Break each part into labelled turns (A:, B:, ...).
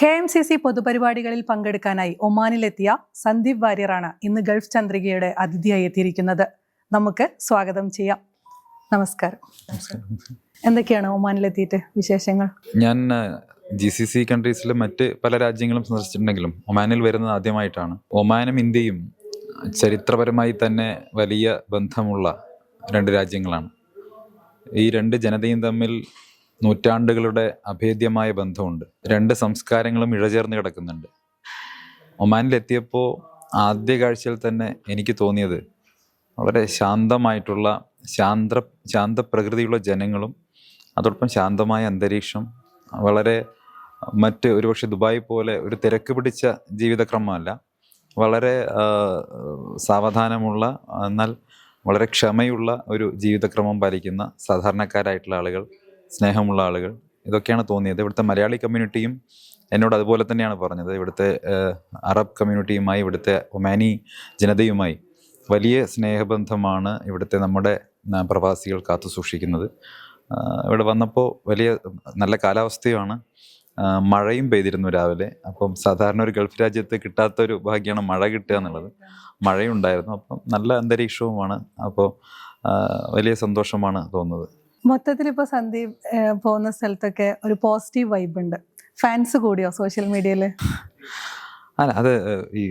A: K M C C പൊതുപരിപാടികളിൽ പങ്കെടുക്കാനായി ഒമാനിലെത്തിയ സന്ദീപ് വാര്യറാണ് ഇന്ന് ഗൾഫ് ചന്ദ്രികയുടെ അതിഥിയായി എത്തിയിരിക്കുന്നത്. നമുക്ക് സ്വാഗതം ചെയ്യാം. നമസ്കാരം. എന്തൊക്കെയാണ് ഒമാനിലെത്തിയിട്ട് വിശേഷങ്ങൾ?
B: ഞാൻ ജി സി സി കൺട്രീസിലെ മറ്റ് പല രാജ്യങ്ങളും സന്ദർശിച്ചിട്ടുണ്ടെങ്കിലും ഒമാനിൽ വരുന്നത് ആദ്യമായിട്ടാണ്. ഒമാനും ഇന്ത്യയും ചരിത്രപരമായി തന്നെ വലിയ ബന്ധമുള്ള രണ്ട് രാജ്യങ്ങളാണ്. ഈ രണ്ട് ജനതയും തമ്മിൽ നൂറ്റാണ്ടുകളുടെ അഭേദ്യമായ ബന്ധമുണ്ട്. രണ്ട് സംസ്കാരങ്ങളും ഇഴചേർന്ന് കിടക്കുന്നുണ്ട്. ഒമാനിലെത്തിയപ്പോൾ ആദ്യ കാഴ്ചയിൽ തന്നെ എനിക്ക് തോന്നിയത് വളരെ ശാന്തമായിട്ടുള്ള ശാന്ത ശാന്തപ്രകൃതിയുള്ള ജനങ്ങളും അതോടൊപ്പം ശാന്തമായ അന്തരീക്ഷം വളരെ മറ്റ് ഒരുപക്ഷെ ദുബായ് പോലെ ഒരു തിരക്ക് പിടിച്ച ജീവിതക്രമമല്ല. വളരെ സാവധാനമുള്ള എന്നാൽ വളരെ ക്ഷമയുള്ള ഒരു ജീവിതക്രമം പാലിക്കുന്ന സാധാരണക്കാരായിട്ടുള്ള ആളുകൾ സ്നേഹമുള്ള ആളുകൾ. ഇതൊക്കെയാണ് തോന്നിയത്. ഇവിടുത്തെ മലയാളി കമ്മ്യൂണിറ്റിയും എന്നോട് അതുപോലെ തന്നെയാണ് പറഞ്ഞത്. ഇവിടുത്തെ അറബ് കമ്മ്യൂണിറ്റിയുമായി ഇവിടുത്തെ ഒമാനി ജനതയുമായി വലിയ സ്നേഹബന്ധമാണ് ഇവിടുത്തെ നമ്മുടെ പ്രവാസികൾ കാത്തു സൂക്ഷിക്കുന്നത്. ഇവിടെ വന്നപ്പോൾ വലിയ നല്ല കാലാവസ്ഥയുമാണ്. മഴയും പെയ്തിരുന്നു രാവിലെ. അപ്പം സാധാരണ ഒരു ഗൾഫ് രാജ്യത്ത് കിട്ടാത്ത ഒരു ഭാഗ്യമാണ് മഴ കിട്ടുക എന്നുള്ളത്. മഴയുണ്ടായിരുന്നു. അപ്പം നല്ല അന്തരീക്ഷവുമാണ്. അപ്പോൾ വലിയ സന്തോഷമാണ് തോന്നുന്നത്.
A: മൊത്തത്തിൽ ഇപ്പോൾ സന്ദീപ് പോകുന്ന സ്ഥലത്തൊക്കെ ഒരു പോസിറ്റീവ് വൈബ് ഉണ്ട്. ഫാൻസ് കൂടിയോ സോഷ്യൽ മീഡിയയിൽ
B: അല്ല അത് ഈ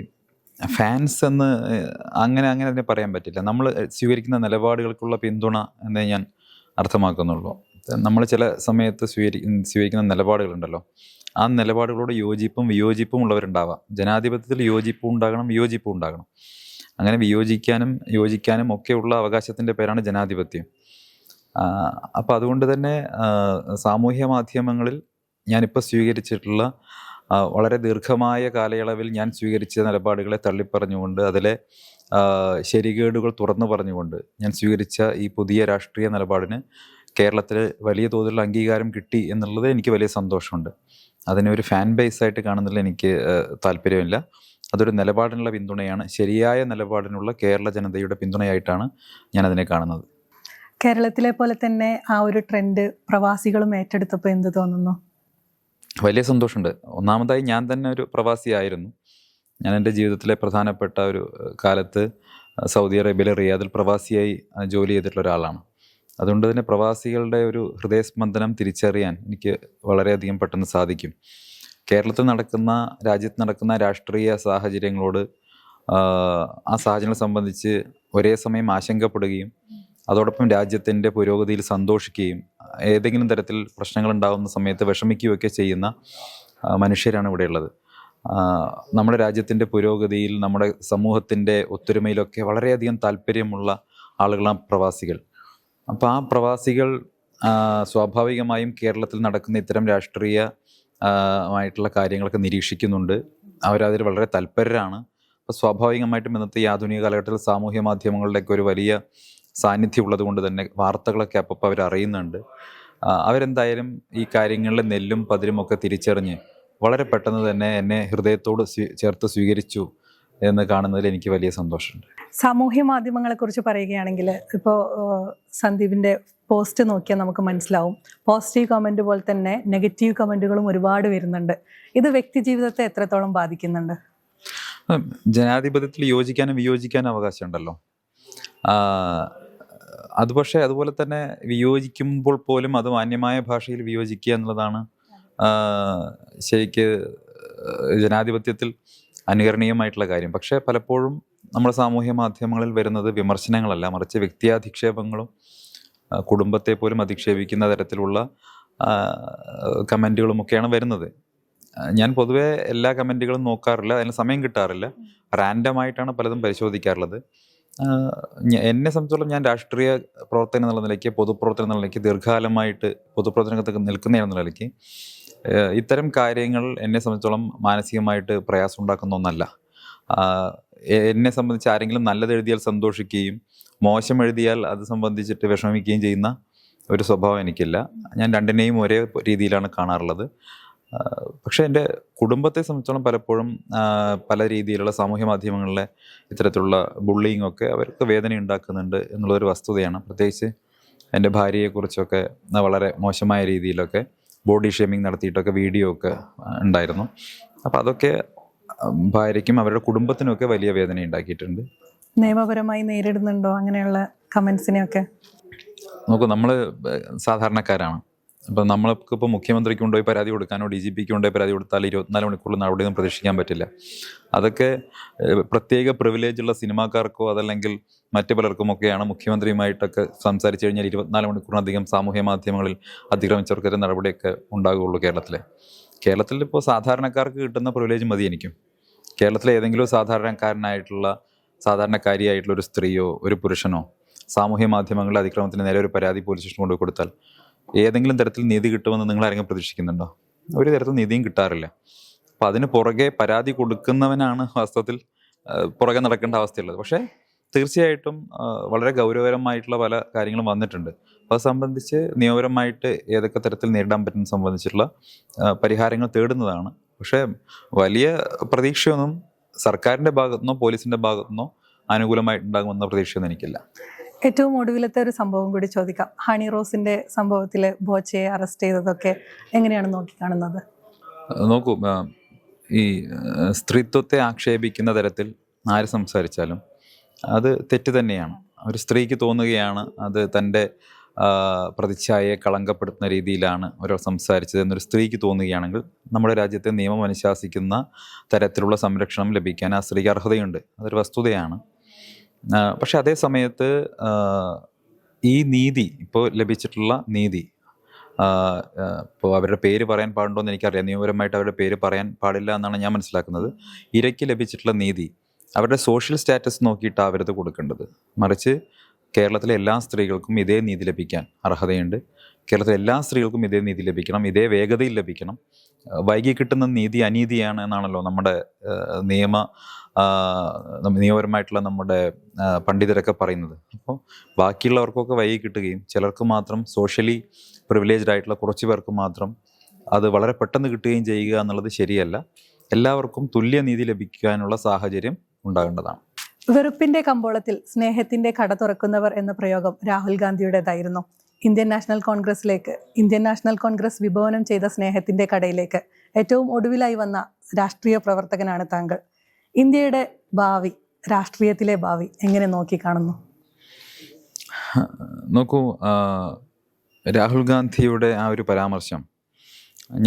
B: ഫാൻസ് എന്ന് അങ്ങനെ അങ്ങനെ അതിനെ പറയാൻ പറ്റില്ല. നമ്മൾ സ്വീകരിക്കുന്ന നിലപാടുകൾക്കുള്ള പിന്തുണ എന്നേ ഞാൻ അർത്ഥമാക്കുന്നുള്ളൂ. നമ്മൾ ചില സമയത്ത് സ്വീകരി സ്വീകരിക്കുന്ന നിലപാടുകളുണ്ടല്ലോ. ആ നിലപാടുകളോട് യോജിപ്പും വിയോജിപ്പും ഉള്ളവരുണ്ടാവാം. ജനാധിപത്യത്തിൽ യോജിപ്പും ഉണ്ടാകണം വിയോജിപ്പും ഉണ്ടാകണം. അങ്ങനെ വിയോജിക്കാനും യോജിക്കാനും ഒക്കെയുള്ള അവകാശത്തിന്റെ പേരാണ് ജനാധിപത്യം. അപ്പോൾ അതുകൊണ്ട് തന്നെ സാമൂഹ്യ മാധ്യമങ്ങളിൽ ഞാനിപ്പോൾ സ്വീകരിച്ചിട്ടുള്ള വളരെ ദീർഘമായ കാലയളവിൽ ഞാൻ സ്വീകരിച്ച നിലപാടുകളെ തള്ളിപ്പറഞ്ഞുകൊണ്ട് അതിലെ ശരികേടുകൾ തുറന്നു പറഞ്ഞുകൊണ്ട് ഞാൻ സ്വീകരിച്ച ഈ പുതിയ രാഷ്ട്രീയ നിലപാടിന് കേരളത്തിൽ വലിയ തോതിലുള്ള അംഗീകാരം കിട്ടി എന്നുള്ളത് എനിക്ക് വലിയ സന്തോഷമുണ്ട്. അതിനെ ഒരു ഫാൻ ബേസ് ആയിട്ട് കാണുന്നതിൽ എനിക്ക് താല്പര്യമില്ല. അതൊരു നിലപാടിനുള്ള പിന്തുണയാണ് ശരിയായ നിലപാടിനുള്ള കേരള ജനതയുടെ പിന്തുണയായിട്ടാണ് ഞാൻ അതിനെ കാണുന്നത്.
A: കേരളത്തിലെ പോലെ തന്നെ ആ ഒരു ട്രെൻഡ് പ്രവാസികളും ഏറ്റെടുത്തപ്പോൾ എന്ത് തോന്നുന്നു?
B: വലിയ സന്തോഷമുണ്ട്. ഒന്നാമതായി ഞാൻ തന്നെ ഒരു പ്രവാസിയായിരുന്നു. ഞാൻ എന്റെ ജീവിതത്തിലെ പ്രധാനപ്പെട്ട ഒരു കാലത്ത് സൗദി അറേബ്യയിലെ റിയാദിൽ പ്രവാസിയായി ജോലി ചെയ്തിട്ടുള്ള ഒരാളാണ്. അതുകൊണ്ട് തന്നെ പ്രവാസികളുടെ ഒരു ഹൃദയസ്പന്ദനം തിരിച്ചറിയാൻ എനിക്ക് വളരെയധികം പെട്ടെന്ന് സാധിക്കും. കേരളത്തിൽ നടക്കുന്ന രാജ്യത്ത് നടക്കുന്ന രാഷ്ട്രീയ സാഹചര്യങ്ങളോട് ആ സാഹചര്യങ്ങളെ സംബന്ധിച്ച് ഒരേ സമയം ആശങ്കപ്പെടുകയും അതോടൊപ്പം രാജ്യത്തിന്റെ പുരോഗതിയിൽ സന്തോഷിക്കുകയും ഏതെങ്കിലും തരത്തിൽ പ്രശ്നങ്ങൾ ഉണ്ടാകുന്ന സമയത്ത് വിഷമിക്കുകയൊക്കെ ചെയ്യുന്ന മനുഷ്യരാണ് ഇവിടെയുള്ളത്. നമ്മുടെ രാജ്യത്തിന്റെ പുരോഗതിയിൽ നമ്മുടെ സമൂഹത്തിന്റെ ഒത്തൊരുമയിലൊക്കെ വളരെയധികം താല്പര്യമുള്ള ആളുകളാണ് പ്രവാസികൾ. അപ്പോൾ ആ പ്രവാസികൾ സ്വാഭാവികമായും കേരളത്തിൽ നടക്കുന്ന ഇത്തരം രാഷ്ട്രീയ ആയിട്ടുള്ള കാര്യങ്ങളൊക്കെ നിരീക്ഷിക്കുന്നുണ്ട്. അവരതിൽ വളരെ തൽപരരാണ് അപ്പോൾ സ്വാഭാവികമായിട്ടും ഇന്നത്തെ ഈ ആധുനിക കാലഘട്ടത്തിൽ സാമൂഹ്യ മാധ്യമങ്ങളുടെയൊക്കെ ഒരു വലിയ സാന്നിധ്യം ഉള്ളത് കൊണ്ട് തന്നെ വാർത്തകളൊക്കെ അപ്പപ്പോൾ അവർ അറിയുന്നുണ്ട് അവരെന്തായാലും ഈ കാര്യങ്ങളിൽ നെല്ലും പതിരും ഒക്കെ തിരിച്ചറിഞ്ഞ് വളരെ പെട്ടെന്ന് തന്നെ എന്നെ ഹൃദയത്തോട് ചേർത്ത് സ്വീകരിച്ചു എന്ന് കാണുന്നതിൽ എനിക്ക് വലിയ സന്തോഷമുണ്ട്.
A: സാമൂഹ്യ മാധ്യമങ്ങളെ കുറിച്ച് പറയുകയാണെങ്കിൽ ഇപ്പോൾ സന്ദീപിന്റെ പോസ്റ്റ് നോക്കിയാൽ നമുക്ക് മനസ്സിലാവും. പോസിറ്റീവ് കമന്റ് പോലെ തന്നെ നെഗറ്റീവ് കമന്റുകളും ഒരുപാട് വരുന്നുണ്ട്. ഇത് വ്യക്തി ജീവിതത്തെ എത്രത്തോളം ബാധിക്കുന്നുണ്ട്?
B: ജനാധിപത്യത്തിൽ യോജിക്കാനും വിയോജിക്കാനും അവകാശമുണ്ടല്ലോ. അത് പക്ഷേ അതുപോലെ തന്നെ വിയോജിക്കുമ്പോൾ പോലും അത് മാന്യമായ ഭാഷയിൽ വിയോജിക്കുക എന്നുള്ളതാണ് ശരിക്ക് ജനാധിപത്യത്തിൽ അനുകരണീയമായിട്ടുള്ള കാര്യം. പക്ഷേ പലപ്പോഴും നമ്മുടെ സാമൂഹ്യ മാധ്യമങ്ങളിൽ വരുന്നത് വിമർശനങ്ങളല്ല. മറിച്ച് വ്യക്തിയാധിക്ഷേപങ്ങളും കുടുംബത്തെ പോലും അധിക്ഷേപിക്കുന്ന തരത്തിലുള്ള കമന്റുകളുമൊക്കെയാണ് വരുന്നത്. ഞാൻ പൊതുവേ എല്ലാ കമന്റുകളും നോക്കാറില്ല. അതിന് സമയം കിട്ടാറില്ല. റാൻഡമായിട്ടാണ് പലതും പരിശോധിക്കാറുള്ളത്. എന്നെ സംബന്ധിച്ചോളം ഞാൻ രാഷ്ട്രീയ പ്രവർത്തനം എന്നുള്ള നിലയ്ക്ക് പൊതുപ്രവർത്തനം എന്നുള്ള നിലയ്ക്ക് ദീർഘകാലമായിട്ട് പൊതുപ്രവർത്തനത്തിൽ നിൽക്കുന്ന എന്നുള്ള നിലയ്ക്ക് ഇത്തരം കാര്യങ്ങൾ എന്നെ സംബന്ധിച്ചോളം മാനസികമായിട്ട് പ്രയാസം ഉണ്ടാക്കുന്ന ഒന്നല്ല എന്നെ സംബന്ധിച്ച് ആരെങ്കിലും നല്ലത് എഴുതിയാൽ സന്തോഷിക്കുകയും മോശം എഴുതിയാൽ അത് സംബന്ധിച്ചിട്ട് വിഷമിക്കുകയും ചെയ്യുന്ന ഒരു സ്വഭാവം എനിക്കില്ല. ഞാൻ രണ്ടിനെയും ഒരേ രീതിയിലാണ് കാണാറുള്ളത്. പക്ഷേ എന്റെ കുടുംബത്തെ സംബന്ധിച്ചോളം പലപ്പോഴും പല രീതിയിലുള്ള സാമൂഹ്യ മാധ്യമങ്ങളിലെ ഇത്തരത്തിലുള്ള ബുള്ളിങ് ഒക്കെ അവർക്ക് വേദന ഉണ്ടാക്കുന്നുണ്ട് എന്നുള്ളൊരു വസ്തുതയാണ്. പ്രത്യേകിച്ച് എന്റെ ഭാര്യയെക്കുറിച്ചൊക്കെ വളരെ മോശമായ രീതിയിലൊക്കെ ബോഡി ഷേമിങ് നടത്തിയിട്ടൊക്കെ വീഡിയോ ഒക്കെ ഉണ്ടായിരുന്നു. അപ്പോൾ അതൊക്കെ ഭാര്യയ്ക്കും അവരുടെ കുടുംബത്തിനുമൊക്കെ വലിയ വേദന ഉണ്ടാക്കിയിട്ടുണ്ട്.
A: നിയമപരമായി നേരിടുന്നുണ്ടോ അങ്ങനെയുള്ള കമൻസിനെയൊക്കെ?
B: നോക്കൂ നമ്മൾ സാധാരണക്കാരാണ്. അപ്പം നമ്മൾക്ക് ഇപ്പോൾ മുഖ്യമന്ത്രിക്ക് കൊണ്ടുപോയി പരാതി കൊടുക്കാനോ ഡി ജി പിക്ക് കൊണ്ടുപോയി പരാതി കൊടുത്താൽ ഇരുപത്തിനാല് മണിക്കൂറിൽ നടപടിയൊന്നും പ്രതീക്ഷിക്കാൻ പറ്റില്ല. അതൊക്കെ പ്രത്യേക പ്രിവിലേജ് ഉള്ള സിനിമാക്കാർക്കോ അതല്ലെങ്കിൽ മറ്റു പലർക്കുമൊക്കെയാണ് മുഖ്യമന്ത്രിയുമായിട്ടൊക്കെ സംസാരിച്ചു കഴിഞ്ഞാൽ ഇരുപത്തിനാല് മണിക്കൂറിനധികം സാമൂഹ്യ മാധ്യമങ്ങളിൽ അതിക്രമിച്ചവർക്കൊരു നടപടിയൊക്കെ ഉണ്ടാകുകയുള്ളൂ കേരളത്തിൽ കേരളത്തിൽ ഇപ്പോൾ സാധാരണക്കാർക്ക് കിട്ടുന്ന പ്രിവിലേജ് മതി എനിക്കും. കേരളത്തിലെ ഏതെങ്കിലും സാധാരണക്കാരനായിട്ടുള്ള സാധാരണക്കാരിയായിട്ടുള്ള ഒരു സ്ത്രീയോ ഒരു പുരുഷനോ സാമൂഹ്യ മാധ്യമങ്ങളുടെ അതിക്രമത്തിന് നേരെ ഒരു പരാതി പോലീസ് സ്റ്റേഷൻ കൊണ്ടുപോയി കൊടുത്താൽ ഏതെങ്കിലും തരത്തിൽ നീതി കിട്ടുമെന്ന് നിങ്ങൾ ആരെങ്കിലും പ്രതീക്ഷിക്കുന്നുണ്ടോ? ഒരു തരത്തിൽ നീതിയും കിട്ടാറില്ല. അപ്പം അതിന് പുറകെ പരാതി കൊടുക്കുന്നവനാണ് വാസ്തവത്തിൽ പുറകെ നടക്കേണ്ട അവസ്ഥയുള്ളത്. പക്ഷേ തീർച്ചയായിട്ടും വളരെ ഗൗരവകരമായിട്ടുള്ള പല കാര്യങ്ങളും വന്നിട്ടുണ്ട്. അത് സംബന്ധിച്ച് നിയമപരമായിട്ട് ഏതൊക്കെ തരത്തിൽ നേരിടാൻ പറ്റുന്ന സംബന്ധിച്ചിട്ടുള്ള പരിഹാരങ്ങൾ തേടുന്നതാണ്. പക്ഷേ വലിയ പ്രതീക്ഷയൊന്നും സർക്കാരിന്റെ ഭാഗത്തുനിന്നോ പോലീസിന്റെ ഭാഗത്തുനിന്നോ അനുകൂലമായിട്ടുണ്ടാകുമെന്ന പ്രതീക്ഷയൊന്നും എനിക്കില്ല.
A: ഏറ്റവും ഒടുവിലത്തെ ഒരു സംഭവം കൂടി ചോദിക്കാം. ഹണി റോസിന്റെ സംഭവത്തിൽ ബോച്ചയെ അറസ്റ്റ് ചെയ്തതൊക്കെ എങ്ങനെയാണ് നോക്കിക്കാണുന്നത്?
B: നോക്കൂ ഈ സ്ത്രീത്വത്തെ ആക്ഷേപിക്കുന്ന തരത്തിൽ ആര് സംസാരിച്ചാലും അത് തെറ്റ് തന്നെയാണ്. ഒരു സ്ത്രീക്ക് തോന്നുകയാണ് അത് തന്റെ പ്രതിച്ഛായയെ കളങ്കപ്പെടുത്തുന്ന രീതിയിലാണ് ഒരാൾ സംസാരിച്ചത് എന്നൊരു സ്ത്രീക്ക് തോന്നുകയാണെങ്കിൽ നമ്മുടെ രാജ്യത്തെ നിയമം അനുശാസിക്കുന്ന തരത്തിലുള്ള സംരക്ഷണം ലഭിക്കാൻ ആ സ്ത്രീക്ക് അർഹതയുണ്ട്. അതൊരു വസ്തുതയാണ്. പക്ഷെ അതേ സമയത്ത് ഈ നീതി ഇപ്പോൾ ലഭിച്ചിട്ടുള്ള നീതി ഇപ്പോൾ അവരുടെ പേര് പറയാൻ പാടുണ്ടോ എന്ന് എനിക്കറിയാം. നിയമപരമായിട്ട് അവരുടെ പേര് പറയാൻ പാടില്ല എന്നാണ് ഞാൻ മനസ്സിലാക്കുന്നത്. ഇരയ്ക്ക് ലഭിച്ചിട്ടുള്ള നീതി അവരുടെ സോഷ്യൽ സ്റ്റാറ്റസ് നോക്കിയിട്ടാവരുത് കൊടുക്കേണ്ടത്. മറിച്ച് കേരളത്തിലെ എല്ലാ സ്ത്രീകൾക്കും ഇതേ നീതി ലഭിക്കാൻ അർഹതയുണ്ട്. കേരളത്തിലെ എല്ലാ സ്ത്രീകൾക്കും ഇതേ നീതി ലഭിക്കണം ഇതേ വേഗതയിൽ ലഭിക്കണം. വൈകി കിട്ടുന്ന നീതി അനീതിയാണ് എന്നാണല്ലോ നമ്മുടെ നിയമ നിയമപരമായിട്ടുള്ള നമ്മുടെ പണ്ഡിതരൊക്കെ പറയുന്നത്. അപ്പോൾ ബാക്കിയുള്ളവർക്കൊക്കെ വൈകി കിട്ടുകയും ചിലർക്ക് മാത്രം സോഷ്യലി പ്രിവിലേജ്ഡ് ആയിട്ടുള്ള കുറച്ച് പേർക്ക് മാത്രം അത് വളരെ പെട്ടെന്ന് കിട്ടുകയും ചെയ്യുക എന്നുള്ളത് ശരിയല്ല. എല്ലാവർക്കും തുല്യ നീതി ലഭിക്കാനുള്ള സാഹചര്യം ഉണ്ടാകേണ്ടതാണ്.
A: വെറുപ്പിന്റെ കമ്പോളത്തിൽ സ്നേഹത്തിന്റെ കട തുറക്കുന്നവർ എന്ന പ്രയോഗം രാഹുൽ ഗാന്ധിയുടേതായിരുന്നു. ഇന്ത്യൻ നാഷണൽ കോൺഗ്രസിലേക്ക് ഇന്ത്യൻ നാഷണൽ കോൺഗ്രസ് വിഭവനം ചെയ്ത സ്നേഹത്തിന്റെ കടയിലേക്ക് ഏറ്റവും ഒടുവിലായി വന്ന രാഷ്ട്രീയ പ്രവർത്തകനാണ് താങ്കൾ. ഇന്ത്യയുടെ ഭാവി രാഷ്ട്രീയത്തിലെ ഭാവി എങ്ങനെ നോക്കിക്കാണുന്നു?
B: നോക്കൂ രാഹുൽ ഗാന്ധിയുടെ ആ ഒരു പരാമർശം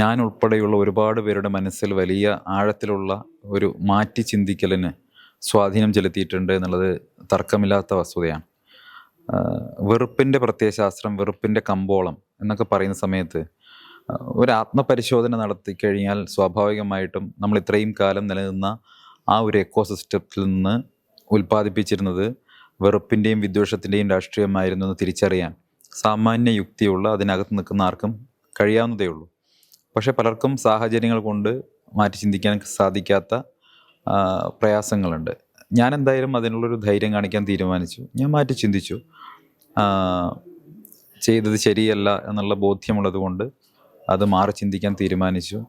B: ഞാൻ ഉൾപ്പെടെയുള്ള ഒരുപാട് പേരുടെ മനസ്സിൽ വലിയ ആഴത്തിലുള്ള ഒരു മാറ്റി ചിന്തിക്കലിന് സ്വാധീനം ചെലുത്തിയിട്ടുണ്ട് എന്നുള്ളത് തർക്കമില്ലാത്ത വസ്തുതയാണ്. വെറുപ്പിന്റെ പ്രത്യയശാസ്ത്രം വെറുപ്പിന്റെ കമ്പോളം എന്നൊക്കെ പറയുന്ന സമയത്ത് ഒരു ആത്മപരിശോധന നടത്തി കഴിഞ്ഞാൽ സ്വാഭാവികമായിട്ടും നമ്മൾ ഇത്രയും കാലം നിലനിന്ന ആ ഒരു എക്കോ സിസ്റ്റത്തിൽ നിന്ന് ഉൽപ്പാദിപ്പിച്ചിരുന്നത് വെറുപ്പിന്റെയും വിദ്വേഷത്തിന്റെയും രാഷ്ട്രീയമായിരുന്നു എന്ന് തിരിച്ചറിയാൻ സാമാന്യ യുക്തിയുള്ള അതിനകത്ത് നിൽക്കുന്ന ആർക്കും കഴിയാവുന്നതേ ഉള്ളൂ. പക്ഷേ പലർക്കും സാഹചര്യങ്ങൾ കൊണ്ട് മാറ്റി ചിന്തിക്കാൻ സാധിക്കാത്ത പ്രയാസങ്ങളുണ്ട്. ഞാൻ എന്തായാലും അതിനുള്ളൊരു ധൈര്യം കാണിക്കാൻ തീരുമാനിച്ചു. ഞാൻ മാറ്റി ചിന്തിച്ചു. ചെയ്തത് ശരിയല്ല എന്നുള്ള ബോധ്യമുള്ളത് കൊണ്ട് അത് മാറി ചിന്തിക്കാൻ തീരുമാനിച്ചു.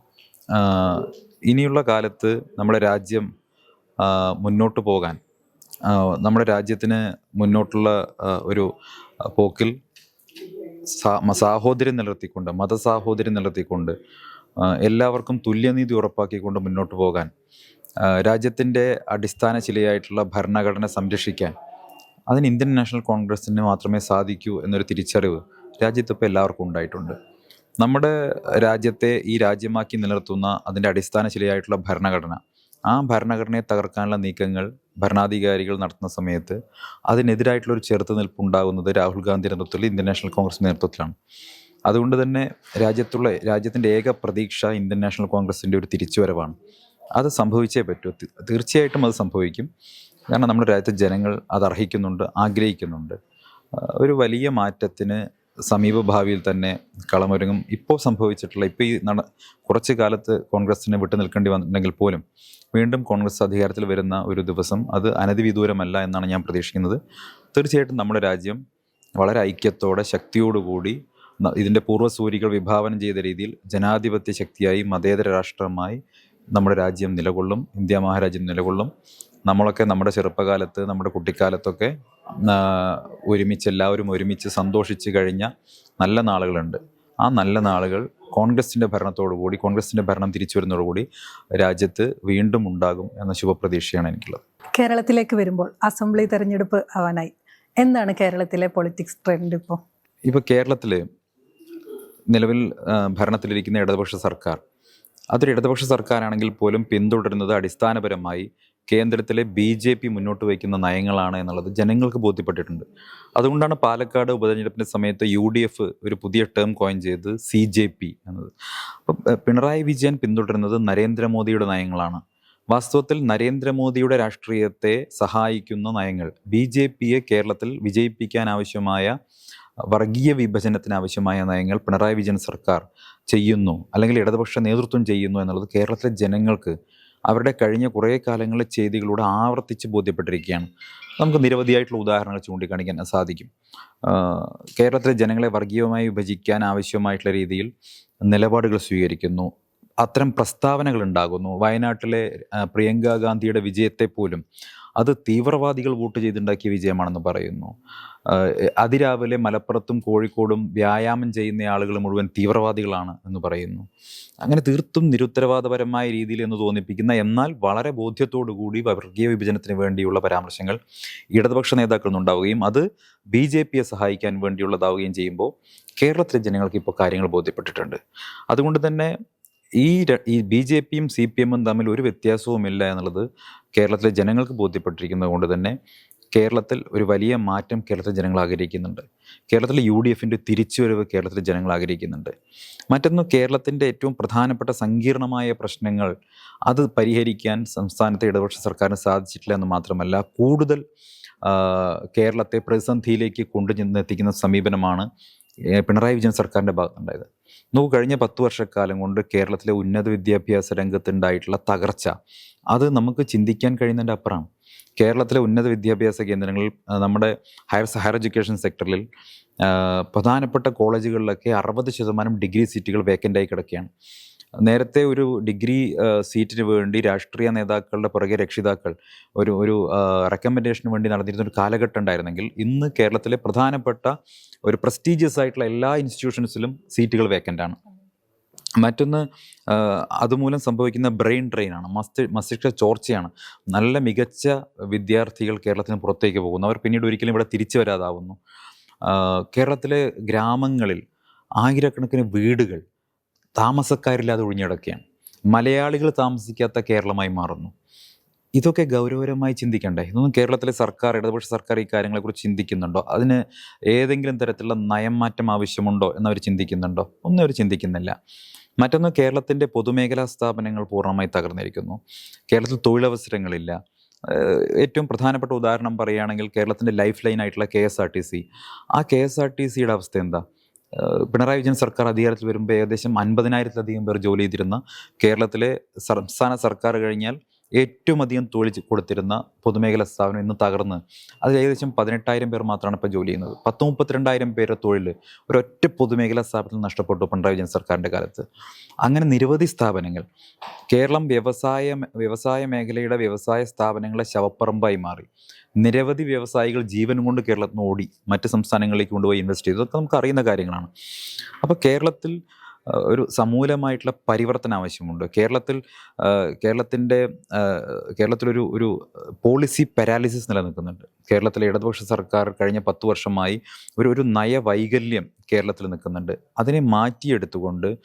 B: ഇനിയുള്ള കാലത്ത് നമ്മുടെ രാജ്യം മുന്നോട്ട് പോകാൻ. നമ്മുടെ രാജ്യത്തിന് മുന്നോട്ടുള്ള ഒരു പോക്കിൽ സാഹോദര്യം നിലനിർത്തിക്കൊണ്ട് മതസാഹോദര്യം നിലനിർത്തിക്കൊണ്ട് എല്ലാവർക്കും തുല്യനീതി ഉറപ്പാക്കിക്കൊണ്ട് മുന്നോട്ട് പോകാൻ രാജ്യത്തിന്റെ അടിസ്ഥാന ചിലയായിട്ടുള്ള ഭരണഘടന സംരക്ഷിക്കാൻ അതിന് ഇന്ത്യൻ നാഷണൽ കോൺഗ്രസ്സിന് മാത്രമേ സാധിക്കൂ എന്നൊരു തിരിച്ചറിവ് രാജ്യത്തിപ്പോൾ എല്ലാവർക്കും ഉണ്ടായിട്ടുണ്ട്. നമ്മുടെ രാജ്യത്തെ ഈ രാജ്യമാക്കി നിലനിർത്തുന്ന അതിന്റെ അടിസ്ഥാന ചിലയായിട്ടുള്ള ഭരണഘടന ആ ഭരണഘടനയെ തകർക്കാനുള്ള നീക്കങ്ങൾ ഭരണാധികാരികൾ നടത്തുന്ന സമയത്ത് അതിനെതിരായിട്ടുള്ള ഒരു ചെറുത്തുനിൽപ്പ് ഉണ്ടാകുന്നത് രാഹുൽ ഗാന്ധിയുടെ നേതൃത്വത്തിൽ ഇന്ത്യൻ നാഷണൽ കോൺഗ്രസ് നേതൃത്വത്തിലാണ്. അതുകൊണ്ട് തന്നെ രാജ്യത്തുള്ള രാജ്യത്തിന്റെ ഏക പ്രതീക്ഷ ഇന്ത്യൻ നാഷണൽ കോൺഗ്രസിന്റെ ഒരു തിരിച്ചുവരവാണ്. അത് സംഭവിച്ചേ പറ്റൂ. തീർച്ചയായിട്ടും അത് സംഭവിക്കും. കാരണം നമ്മുടെ രാജ്യത്തെ ജനങ്ങൾ അത് അർഹിക്കുന്നുണ്ട് ആഗ്രഹിക്കുന്നുണ്ട്. ഒരു വലിയ മാറ്റത്തിന് സമീപ ഭാവിയിൽ തന്നെ കളമൊരുങ്ങും. ഇപ്പോൾ സംഭവിച്ചിട്ടുള്ള ഇപ്പോൾ ഈ നട കുറച്ച് കാലത്ത് കോൺഗ്രസിനെ വിട്ടു നിൽക്കേണ്ടി വന്നിട്ടുണ്ടെങ്കിൽ പോലും വീണ്ടും കോൺഗ്രസ് അധികാരത്തിൽ വരുന്ന ഒരു ദിവസം അത് അനധിവിദൂരമല്ല എന്നാണ് ഞാൻ പ്രതീക്ഷിക്കുന്നത്. തീർച്ചയായിട്ടും നമ്മുടെ രാജ്യം വളരെ ഐക്യത്തോടെ ശക്തിയോടുകൂടി ഇതിന്റെ പൂർവസൂരികൾ വിഭാവനം ചെയ്ത രീതിയിൽ ജനാധിപത്യ ശക്തിയായി മതേതര രാഷ്ട്രമായി നമ്മുടെ രാജ്യം നിലകൊള്ളും ഇന്ത്യ മഹാരാജ്യം നിലകൊള്ളും. നമ്മളൊക്കെ നമ്മുടെ ചെറുപ്പകാലത്ത് നമ്മുടെ കുട്ടിക്കാലത്തൊക്കെ ഒരുമിച്ച് എല്ലാവരും ഒരുമിച്ച് സന്തോഷിച്ച് കഴിഞ്ഞ നല്ല നാളുകളുണ്ട്. ആ നല്ല നാളുകൾ കോൺഗ്രസിന്റെ ഭരണത്തോടുകൂടി കോൺഗ്രസിന്റെ ഭരണം തിരിച്ചു വരുന്നതോടുകൂടി രാജ്യത്ത് വീണ്ടും ഉണ്ടാകും എന്ന ശുഭപ്രതീക്ഷയാണ് എനിക്കുള്ളത്.
A: കേരളത്തിലേക്ക് വരുമ്പോൾ അസംബ്ലി തെരഞ്ഞെടുപ്പ് ആവാനായി. എന്താണ് കേരളത്തിലെ പൊളിറ്റിക്സ് ട്രെൻഡ് ഇപ്പോൾ
B: ഇപ്പോൾ കേരളത്തിൽ നിലവിൽ ഭരണത്തിലിരിക്കുന്ന ഇടതുപക്ഷ സർക്കാർ. അതൊരു ഇടതുപക്ഷ സർക്കാരാണെങ്കിൽ പോലും പിന്തുടരുന്നത് അടിസ്ഥാനപരമായി കേന്ദ്രത്തിലെ ബി ജെ പി മുന്നോട്ട് വയ്ക്കുന്ന നയങ്ങളാണ് എന്നുള്ളത് ജനങ്ങൾക്ക് ബോധ്യപ്പെട്ടിട്ടുണ്ട്. അതുകൊണ്ടാണ് പാലക്കാട് ഉപതെരഞ്ഞെടുപ്പിന്റെ സമയത്ത് യു ഡി എഫ് ഒരു പുതിയ ടേം കോയിൻ ചെയ്ത് സി ജെ പി എന്നത്. അപ്പം പിണറായി വിജയൻ പിന്തുടരുന്നത് നരേന്ദ്രമോദിയുടെ നയങ്ങളാണ്. വാസ്തവത്തിൽ നരേന്ദ്രമോദിയുടെ രാഷ്ട്രീയത്തെ സഹായിക്കുന്ന നയങ്ങൾ ബി ജെ പിയെ കേരളത്തിൽ വിജയിപ്പിക്കാൻ ആവശ്യമായ വർഗീയ വിഭജനത്തിന് ആവശ്യമായ നയങ്ങൾ പിണറായി വിജയൻ സർക്കാർ ചെയ്യുന്നു അല്ലെങ്കിൽ ഇടതുപക്ഷ നേതൃത്വം ചെയ്യുന്നു എന്നുള്ളത് കേരളത്തിലെ ജനങ്ങൾക്ക് അവരുടെ കഴിഞ്ഞ കുറേ കാലങ്ങളിലെ ചെയ്തികളൂടെ ആവർത്തിച്ച് ബോധ്യപ്പെട്ടിരിക്കുകയാണ്. നമുക്ക് നിരവധിയായിട്ടുള്ള ഉദാഹരണങ്ങൾ ചൂണ്ടിക്കാണിക്കാൻ സാധിക്കും. കേരളത്തിലെ ജനങ്ങളെ വർഗീയമായി വിഭജിക്കാൻ ആവശ്യമായിട്ടുള്ള രീതിയിൽ നിലപാടുകൾ സ്വീകരിക്കുന്നു. അത്തരം പ്രസ്താവനകൾ ഉണ്ടാകുന്നു. വയനാട്ടിലെ പ്രിയങ്കാ ഗാന്ധിയുടെ വിജയത്തെ പോലും അത് തീവ്രവാദികൾ വോട്ട് ചെയ്തുണ്ടാക്കിയ വിജയമാണെന്ന് പറയുന്നു. അതിരാവിലെ മലപ്പുറത്തും കോഴിക്കോടും വ്യായാമം ചെയ്യുന്ന ആളുകൾ മുഴുവൻ തീവ്രവാദികളാണ് എന്ന് പറയുന്നു. അങ്ങനെ തീർത്തും നിരുത്തരവാദപരമായ രീതിയിൽ എന്ന് തോന്നിപ്പിക്കുന്ന എന്നാൽ വളരെ കൂടി വർഗീയ വിഭജനത്തിന് വേണ്ടിയുള്ള പരാമർശങ്ങൾ ഇടതുപക്ഷ നേതാക്കളിൽ നിന്നുണ്ടാവുകയും അത് ബി ജെ പിയെ സഹായിക്കാൻ വേണ്ടിയുള്ളതാവുകയും ചെയ്യുമ്പോൾ കേരളത്തിലെ ജനങ്ങൾക്ക് ഇപ്പോൾ കാര്യങ്ങൾ ബോധ്യപ്പെട്ടിട്ടുണ്ട്. അതുകൊണ്ട് തന്നെ ഈ ഈ ബി ജെ പിയും സി പി എമ്മും തമ്മിൽ ഒരു വ്യത്യാസവുമില്ല എന്നുള്ളത് കേരളത്തിലെ ജനങ്ങൾക്ക് ബോധ്യപ്പെട്ടിരിക്കുന്നത് കൊണ്ട് തന്നെ കേരളത്തിൽ ഒരു വലിയ മാറ്റം കേരളത്തിലെ ജനങ്ങൾ ആഗ്രഹിക്കുന്നുണ്ട്. കേരളത്തിലെ യു ഡി എഫിന്റെ തിരിച്ചുവരവ് കേരളത്തിലെ ജനങ്ങൾ ആഗ്രഹിക്കുന്നുണ്ട്. മറ്റൊന്ന് കേരളത്തിന്റെ ഏറ്റവും പ്രധാനപ്പെട്ട സങ്കീർണമായ പ്രശ്നങ്ങൾ അത് പരിഹരിക്കാൻ സംസ്ഥാനത്തെ ഇടതുപക്ഷ സർക്കാരിന് സാധിച്ചിട്ടില്ല എന്ന് മാത്രമല്ല കൂടുതൽ കേരളത്തെ പ്രതിസന്ധിയിലേക്ക് കൊണ്ടുചെന്നെത്തിക്കുന്ന സമീപനമാണ് ഏ, പിണറായി വിജയൻ സർക്കാരിന്റെ ഭാഗത്തുണ്ടായത്. നോക്കൂ കഴിഞ്ഞ പത്ത് വർഷക്കാലം കൊണ്ട് കേരളത്തിലെ ഉന്നത വിദ്യാഭ്യാസ രംഗത്തുണ്ടായിട്ടുള്ള തകർച്ച അത് നമുക്ക് ചിന്തിക്കാൻ കഴിയുന്നതിന്റെ അപ്പുറമാണ് കേരളത്തിലെ ഉന്നത വിദ്യാഭ്യാസ കേന്ദ്രങ്ങളിൽ നമ്മുടെ ഹയർ ഹയർ എഡ്യൂക്കേഷൻ സെക്ടറിൽ പ്രധാനപ്പെട്ട കോളേജുകളിലൊക്കെ അറുപത് ശതമാനം ഡിഗ്രി സീറ്റുകൾ വേക്കന്റായി കിടക്കുകയാണ്. നേരത്തെ ഒരു ഡിഗ്രി സീറ്റിന് വേണ്ടി രാഷ്ട്രീയ നേതാക്കളുടെ പുറകെ രക്ഷിതാക്കൾ ഒരു ഒരു റെക്കമെൻഡേഷന് വേണ്ടി നടന്നിരുന്ന ഒരു കാലഘട്ടം ഉണ്ടായിരുന്നെങ്കിൽ ഇന്ന് കേരളത്തിലെ പ്രധാനപ്പെട്ട ഒരു പ്രസ്റ്റീജിയസ് ആയിട്ടുള്ള എല്ലാ ഇൻസ്റ്റിറ്റ്യൂഷൻസിലും സീറ്റുകൾ വേക്കന്റാണ് മറ്റൊന്ന് അതുമൂലം സംഭവിക്കുന്ന ബ്രെയിൻ ഡ്രെയിനാണ് മസ്തി മസ്തിഷ്ക ചോർച്ചയാണ്. നല്ല മികച്ച വിദ്യാർത്ഥികൾ കേരളത്തിന് പുറത്തേക്ക് പോകുന്നു. അവർ പിന്നീട് ഒരിക്കലും ഇവിടെ തിരിച്ചു വരാതാവുന്നു. കേരളത്തിലെ ഗ്രാമങ്ങളിൽ ആയിരക്കണക്കിന് വീടുകൾ താമസക്കാരില്ലാതെ ഒഴിഞ്ഞിടക്കുകയാണ് മലയാളികൾ താമസിക്കാത്ത കേരളമായി മാറുന്നു. ഇതൊക്കെ ഗൗരവകരമായി ചിന്തിക്കണ്ടേ? ഇതൊന്നും കേരളത്തിലെ സർക്കാർ ഇടതുപക്ഷ സർക്കാർ ഈ കാര്യങ്ങളെക്കുറിച്ച് ചിന്തിക്കുന്നുണ്ടോ? അതിന് ഏതെങ്കിലും തരത്തിലുള്ള നയം മാറ്റം ആവശ്യമുണ്ടോ എന്നവർ ചിന്തിക്കുന്നുണ്ടോ? ഒന്നും അവർ ചിന്തിക്കുന്നില്ല. മറ്റൊന്ന് കേരളത്തിന്റെ പൊതുമേഖലാ സ്ഥാപനങ്ങൾ പൂർണമായി തകർന്നിരിക്കുന്നു. കേരളത്തിൽ തൊഴിലവസരങ്ങളില്ല. ഏറ്റവും പ്രധാനപ്പെട്ട ഉദാഹരണം പറയുകയാണെങ്കിൽ കേരളത്തിന്റെ ലൈഫ് ലൈൻ ആയിട്ടുള്ള K S R T C. ആ കെ എസ് ആർ ടി സിയുടെ അവസ്ഥ എന്താ? പിണറായി വിജയൻ സർക്കാർ അധികാരത്തിൽ വരുമ്പോൾ ഏകദേശം അൻപതിനായിരത്തിലധികം പേർ ജോലി ചെയ്തിരുന്ന കേരളത്തിലെ സംസ്ഥാന സർക്കാർ കഴിഞ്ഞാൽ ഏറ്റവും അധികം തൊഴിൽ കൊടുത്തിരുന്ന പൊതുമേഖലാ സ്ഥാപനം ഇന്ന് തകർന്ന് അത് ഏകദേശം പതിനെട്ടായിരം പേർ മാത്രമാണ് ഇപ്പോൾ ജോലി ചെയ്യുന്നത്. പത്ത് മുപ്പത്തിരണ്ടായിരം പേരുടെ തൊഴിൽ ഒരൊറ്റ പൊതുമേഖലാ സ്ഥാപനത്തിൽ നഷ്ടപ്പെട്ടു പിണറായി വിജയൻ സർക്കാരിന്റെ കാലത്ത്. അങ്ങനെ നിരവധി സ്ഥാപനങ്ങൾ കേരളം വ്യവസായ വ്യവസായ മേഖലയുടെ വ്യവസായ സ്ഥാപനങ്ങളെ ശവപ്പറമ്പായി മാറി. നിരവധി വ്യവസായികൾ ജീവൻ കൊണ്ട് കേരളത്തിൽ നിന്ന് ഓടി മറ്റ് സംസ്ഥാനങ്ങളിലേക്ക് കൊണ്ടുപോയി ഇൻവെസ്റ്റ് ചെയ്തു. അതൊക്കെ നമുക്ക് അറിയുന്ന കാര്യങ്ങളാണ്. അപ്പോൾ കേരളത്തിൽ ഒരു സമൂലമായിട്ടുള്ള പരിവർത്തനം ആവശ്യമുണ്ട്. കേരളത്തിൽ കേരളത്തിന്റെ കേരളത്തിലൊരു ഒരു പോളിസി പാരാലിസിസ് നിലനിൽക്കുന്നുണ്ട്. കേരളത്തിലെ ഇടതുപക്ഷ സർക്കാർ കഴിഞ്ഞ പത്ത് വർഷമായി ഒരു ഒരു നയവൈകല്യം കേരളത്തിൽ നിൽക്കുന്നുണ്ട്. അതിനെ മാറ്റിയെടുത്തുകൊണ്ട്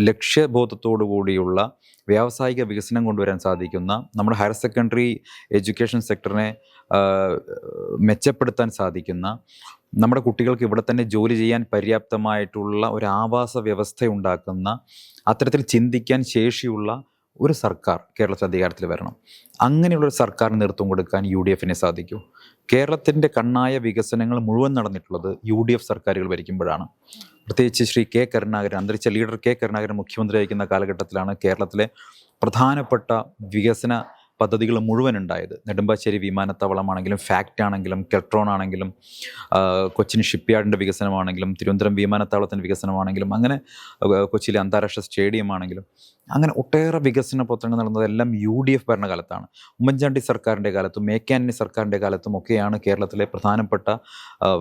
B: ലക്ഷ്യബോധത്തോടു കൂടിയുള്ള വ്യാവസായിക വികസനം കൊണ്ടുവരാൻ സാധിക്കുന്ന നമ്മുടെ ഹയർ സെക്കൻഡറി എഡ്യൂക്കേഷൻ സെക്ടറിനെ മെച്ചപ്പെടുത്താൻ സാധിക്കുന്ന നമ്മുടെ കുട്ടികൾക്ക് ഇവിടെ തന്നെ ജോലി ചെയ്യാൻ പര്യാപ്തമായിട്ടുള്ള ഒരു ആവാസ വ്യവസ്ഥ ഉണ്ടാക്കുന്ന അത്തരത്തിൽ ചിന്തിക്കാൻ ശേഷിയുള്ള ഒരു സർക്കാർ കേരളത്തിൽ അധികാരത്തിൽ വരണം. അങ്ങനെയുള്ള ഒരു സർക്കാരിന് നേതൃത്വം കൊടുക്കാൻ യു ഡി എഫിനെ സാധിക്കൂ. കേരളത്തിന്റെ കണ്ണായ വികസനങ്ങൾ മുഴുവൻ നടന്നിട്ടുള്ളത് യു ഡി എഫ് സർക്കാരുകൾ ഭരിക്കുമ്പോഴാണ്. പ്രത്യേകിച്ച് ശ്രീ കെ കരുണാകരൻ അന്തരിച്ച ലീഡർ കെ കരുണാകരൻ മുഖ്യമന്ത്രി അയക്കുന്ന കാലഘട്ടത്തിലാണ് കേരളത്തിലെ പ്രധാനപ്പെട്ട വികസന പദ്ധതികൾ മുഴുവൻ ഉണ്ടായത്. നെടുമ്പാശ്ശേരി വിമാനത്താവളമാണെങ്കിലും ഫാക്റ്റ് ആണെങ്കിലും കെട്രോൺ ആണെങ്കിലും കൊച്ചിൻ ഷിപ്പ്യാർഡിന്റെ വികസനമാണെങ്കിലും തിരുവനന്തപുരം വിമാനത്താവളത്തിന്റെ വികസനമാണെങ്കിലും അങ്ങനെ കൊച്ചിയിലെ അന്താരാഷ്ട്ര സ്റ്റേഡിയം ആണെങ്കിലും അങ്ങനെ ഒട്ടേറെ വികസന പ്രവർത്തനങ്ങൾ നടന്നതെല്ലാം യു ഡി എഫ് ഭരണകാലത്താണ്. ഉമ്മൻചാണ്ടി സർക്കാരിന്റെ കാലത്തും മേക്കാനി സർക്കാരിന്റെ കാലത്തും ഒക്കെയാണ് കേരളത്തിലെ പ്രധാനപ്പെട്ട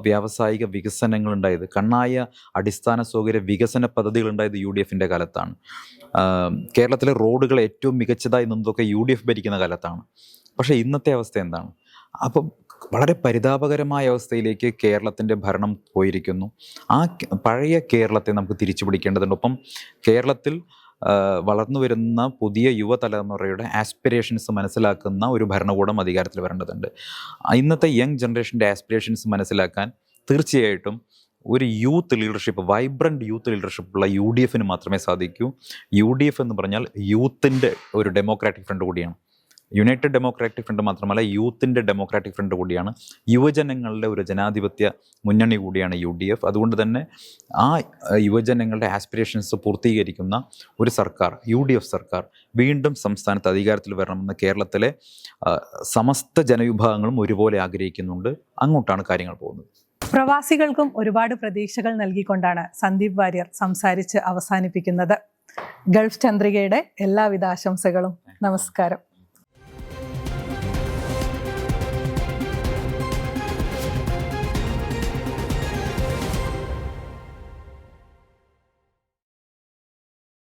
B: വ്യാവസായിക വികസനങ്ങൾ ഉണ്ടായത്. കണ്ണായ അടിസ്ഥാന സൗകര്യ വികസന പദ്ധതികൾ ഉണ്ടായത് യു ഡി എഫിന്റെ കാലത്താണ് കേരളത്തിലെ റോഡുകൾ ഏറ്റവും മികച്ചതായി നിന്നതൊക്കെ യു ഡി എഫ് ഭരിക്കുന്ന കാലത്താണ്. പക്ഷേ ഇന്നത്തെ അവസ്ഥ എന്താണ്? അപ്പം വളരെ പരിതാപകരമായ അവസ്ഥയിലേക്ക് കേരളത്തിന്റെ ഭരണം പോയിരിക്കുന്നു. ആ പഴയ കേരളത്തെ നമുക്ക് തിരിച്ചു പിടിക്കേണ്ടതുണ്ട് ഒപ്പം കേരളത്തിൽ വളർന്നു വരുന്ന പുതിയ യുവതലമുറയുടെ ആസ്പിറേഷൻസ് മനസ്സിലാക്കുന്ന ഒരു ഭരണകൂടം അധികാരത്തിൽ വരേണ്ടതുണ്ട്. ഇന്നത്തെ യങ് ജനറേഷന്റെ ആസ്പിറേഷൻസ് മനസ്സിലാക്കാൻ തീർച്ചയായിട്ടും ഒരു youth leadership vibrant youth leadership ഉള്ള യു ഡി എഫിന് മാത്രമേ സാധിക്കൂ. യു ഡി എഫ് എന്ന് പറഞ്ഞാൽ യൂത്തിന്റെ ഒരു ഡെമോക്രാറ്റിക് ഫ്രണ്ട് കൂടിയാണ്. യുണൈറ്റഡ് ഡെമോക്രാറ്റിക് ഫ്രണ്ട് മാത്രമല്ല യൂത്തിന്റെ ഡെമോക്രാറ്റിക് ഫ്രണ്ട് കൂടിയാണ്. യുവജനങ്ങളുടെ ഒരു ജനാധിപത്യ മുന്നണി കൂടിയാണ് യു ഡി എഫ് അതുകൊണ്ട് തന്നെ ആ യുവജനങ്ങളുടെ ആസ്പിറേഷൻസ് പൂർത്തീകരിക്കുന്ന ഒരു സർക്കാർ യു ഡി എഫ് സർക്കാർ വീണ്ടും സംസ്ഥാനത്ത് അധികാരത്തിൽ വരണമെന്ന് കേരളത്തിലെ സമസ്ത ജനവിഭാഗങ്ങളും ഒരുപോലെ ആഗ്രഹിക്കുന്നുണ്ട്. അങ്ങോട്ടാണ് കാര്യങ്ങൾ പോകുന്നത്.
A: പ്രവാസികൾക്കും ഒരുപാട് പ്രതീക്ഷകൾ നൽകിക്കൊണ്ടാണ് സന്ദീപ് വാര്യർ സംസാരിച്ച് അവസാനിപ്പിക്കുന്നത്. ഗൾഫ് ചന്ദ്രികയുടെ എല്ലാവിധ ആശംസകളും. നമസ്കാരം.